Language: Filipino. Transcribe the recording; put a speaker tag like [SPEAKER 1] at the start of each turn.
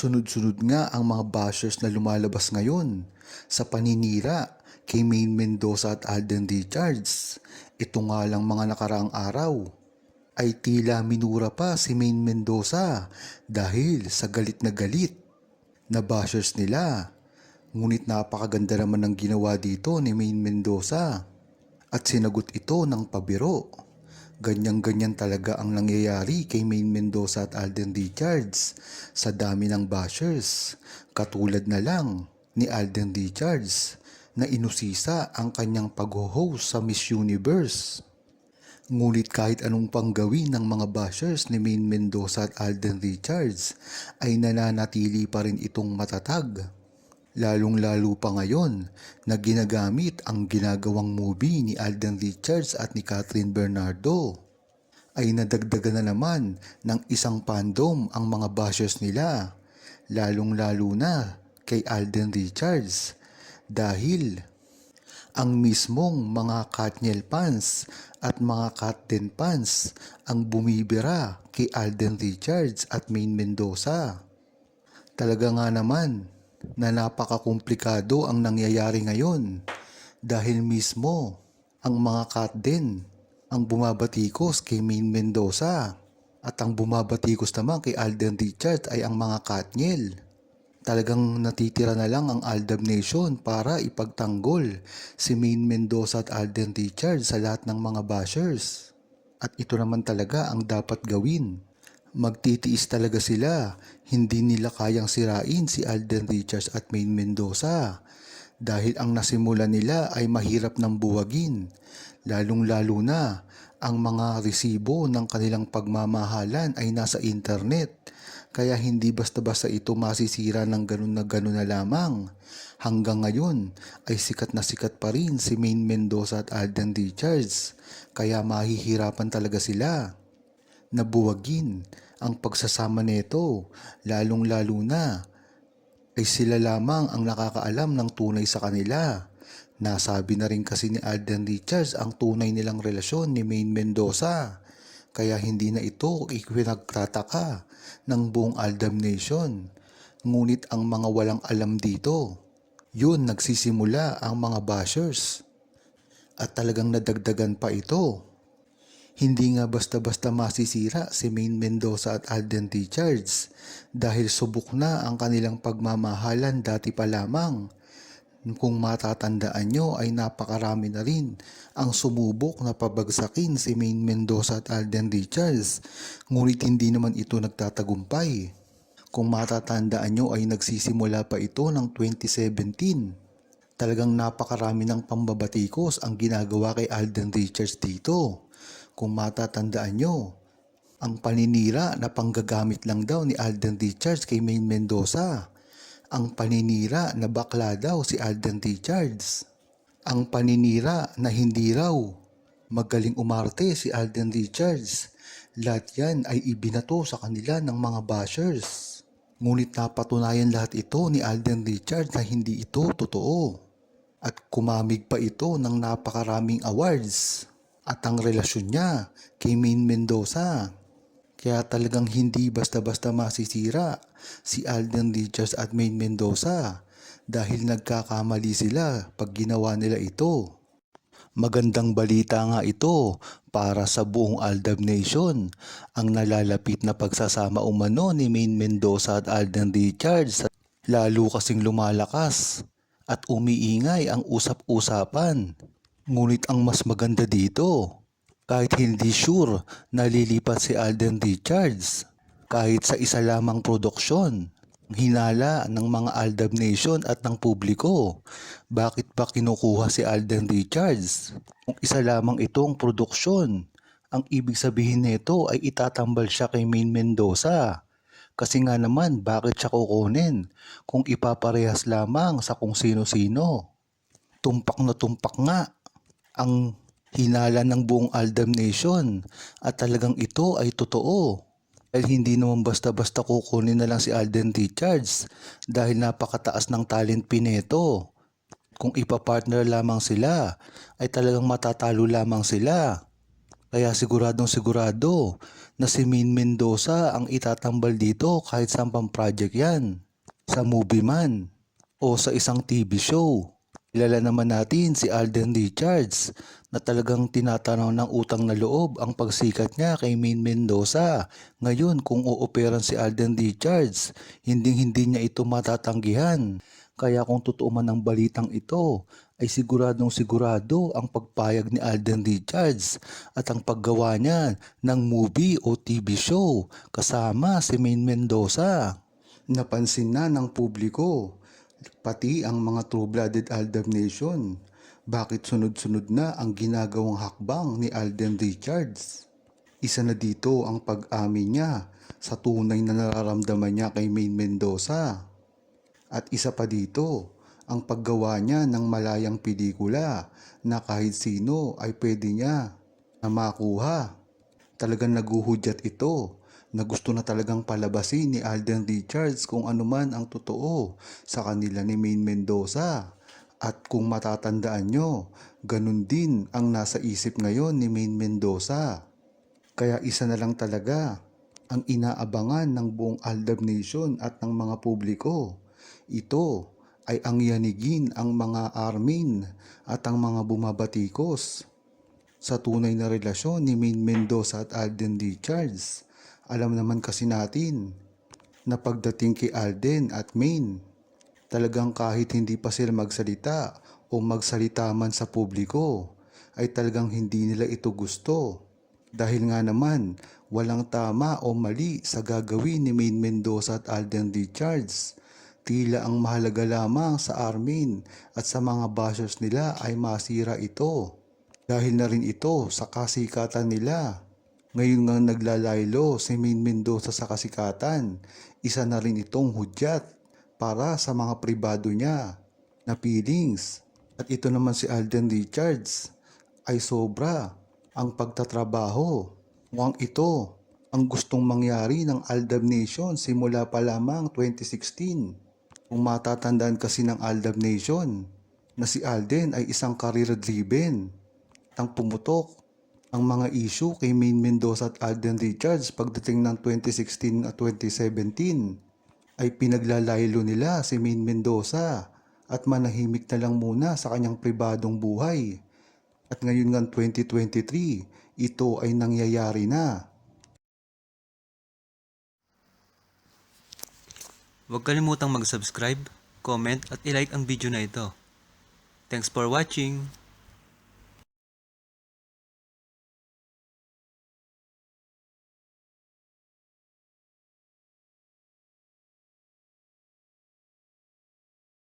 [SPEAKER 1] Sunod-sunod nga ang mga bashers na lumalabas ngayon sa paninira kay Main Mendoza at Alden Richards. Ito nga lang mga nakaraang araw ay tila minura pa si Main Mendoza dahil sa galit na galit na bashers nila. Ngunit napakaganda naman ng ginawa dito ni Main Mendoza at sinagot ito ng pabiro. Ganyan-ganyan talaga ang nangyayari kay Main Mendoza at Alden Richards sa dami ng bashers. Katulad na lang ni Alden Richards na inusisa ang kanyang pag-host sa Miss Universe. Ngunit kahit anong panggawin ng mga bashers ni Main Mendoza at Alden Richards ay nananatili pa rin itong matatag. Lalong-lalo pa ngayon na ginagamit ang ginagawang movie ni Alden Richards at ni Catherine Bernardo ay nadagdagan na naman ng isang fandom ang mga bashers nila, lalong-lalo na kay Alden Richards dahil ang mismong mga Katniel fans at mga Katten fans ang bumibira kay Alden Richards at Main Mendoza. Talaga nga naman na napakakomplikado ang nangyayari ngayon dahil mismo ang mga Katten ang bumabatikos kay Main Mendoza at ang bumabatikos naman kay Alden Richards ay ang mga Katniel. Talagang natitira na lang ang Aldab Nation para ipagtanggol si Main Mendoza at Alden Richards sa lahat ng mga bashers. At ito naman talaga ang dapat gawin. Magtitiis talaga sila. Hindi nila kayang sirain si Alden Richards at Main Mendoza. Dahil ang nasimula nila ay mahirap ng buwagin. Lalong-lalo na ang mga resibo ng kanilang pagmamahalan ay nasa internet. Kaya hindi basta-basta ito masisira ng ganun na ganun na lamang. Hanggang ngayon ay sikat na sikat pa rin si Main Mendoza at Alden Richards. Kaya mahihirapan talaga sila. Nabuwagin ang pagsasama nito, lalong-lalo na ay sila lamang ang nakakaalam ng tunay sa kanila. Nasabi na rin kasi ni Alden Richards ang tunay nilang relasyon ni Main Mendoza. Kaya hindi na ito ikwinagtataka ng buong Aldam Nation. Ngunit ang mga walang alam dito, yun nagsisimula ang mga bashers. At talagang nadagdagan pa ito. Hindi nga basta-basta masisira si Main Mendoza at Alden Richards dahil subok na ang kanilang pagmamahalan dati pa lamang. Kung matatandaan nyo ay napakarami na rin ang sumubok na pabagsakin si Main Mendoza at Alden Richards ngunit hindi naman ito nagtatagumpay. Kung matatandaan nyo ay nagsisimula pa ito ng 2017. Talagang napakarami ng pambabatikos ang ginagawa kay Alden Richards dito. Kung matatandaan nyo, ang paninira na panggagamit lang daw ni Alden Richards kay Main Mendoza ang paninira na bakla daw si Alden Richards. Ang paninira na hindi raw magaling umarte si Alden Richards. Lahat yan ay ibinato sa kanila ng mga bashers. Ngunit napatunayan lahat ito ni Alden Richards na hindi ito totoo. At kumamig pa ito ng napakaraming awards. At ang relasyon niya kay Main Mendoza kaya talagang hindi basta-basta masisira si Alden Richards at Main Mendoza dahil nagkakamali sila pag ginawa nila ito. Magandang balita nga ito para sa buong Aldab Nation ang nalalapit na pagsasama umano ni Main Mendoza at Alden Richards lalo kasing lumalakas at umiingay ang usap-usapan. Ngunit ang mas maganda dito, kahit hindi sure na lilipat si Alden Richards, kahit sa isa lamang produksyon, hinala ng mga Aldab Nation at ng publiko. Bakit ba kinukuha si Alden Richards? Kung isa lamang itong produksyon, ang ibig sabihin nito ay itatambal siya kay Main Mendoza. Kasi nga naman, bakit siya kukunin kung ipaparehas lamang sa kung sino-sino? Tumpak na tumpak nga ang hinala ng buong Aldam Nation at talagang ito ay totoo. Dahil hindi naman basta-basta kukunin na lang si Alden Richards dahil napakataas ng talent pineto. Kung ipapartner lamang sila ay talagang matatalo lamang sila. Kaya siguradong sigurado na si Main Mendoza ang itatambal dito kahit saan pang project yan. Sa movie man o sa isang TV show. Kilala naman natin si Alden Richards na talagang tinatanaw ng utang na loob ang pagsikat niya kay Main Mendoza. Ngayon kung ooperan si Alden Richards, hindi hindi niya ito matatanggihan. Kaya kung totoo man ang balitang ito, ay siguradong sigurado ang pagpayag ni Alden Richards at ang paggawa niya ng movie o TV show kasama si Main Mendoza. Napansin na ng publiko, pati ang mga true-blooded Aldab Nation, bakit sunod-sunod na ang ginagawang hakbang ni Alden Richards. Isa na dito ang pag-amin niya sa tunay na nararamdaman niya kay Main Mendoza. At isa pa dito, ang paggawa niya ng malayang pelikula na kahit sino ay pwede niya na makuha. Talagang naguhudyat ito na gusto na talagang palabasin ni Alden Richards kung ano man ang totoo sa kanila ni Main Mendoza. At kung matatandaan nyo, ganun din ang nasa isip ngayon ni Main Mendoza. Kaya isa na lang talaga ang inaabangan ng buong Aldab Nation at ng mga publiko. Ito ay ang yanigin ang mga armin at ang mga bumabatikos sa tunay na relasyon ni Main Mendoza at Alden Richards. Alam naman kasi natin na pagdating kay Alden at Main, talagang kahit hindi pa sila magsalita o magsalita man sa publiko, ay talagang hindi nila ito gusto. Dahil nga naman, walang tama o mali sa gagawin ni Main Mendoza at Alden Richards. Tila ang mahalaga lamang sa Armin at sa mga bashers nila ay masira ito. Dahil na rin ito sa kasikatan nila. Ngayon nga naglalaylo si Main Mendoza sa kasikatan, isa na rin itong hudyat para sa mga pribado niya na feelings. At ito naman si Alden Richards ay sobra ang pagtatrabaho. Mukhang ito ang gustong mangyari ng Aldab Nation simula pa lamang 2016. Kung matatandaan kasi ng Aldab Nation na si Alden ay isang career-driven ang pumutok ang mga issue kay Main Mendoza at Alden Richards pagdating ng 2016 at 2017 ay pinaglalaylo nila si Main Mendoza at manahimik na lang muna sa kanyang pribadong buhay. At ngayon ng 2023, ito ay nangyayari na.
[SPEAKER 2] Huwag kalimutang mag-subscribe, comment at ilike ang video na ito. Thanks for watching!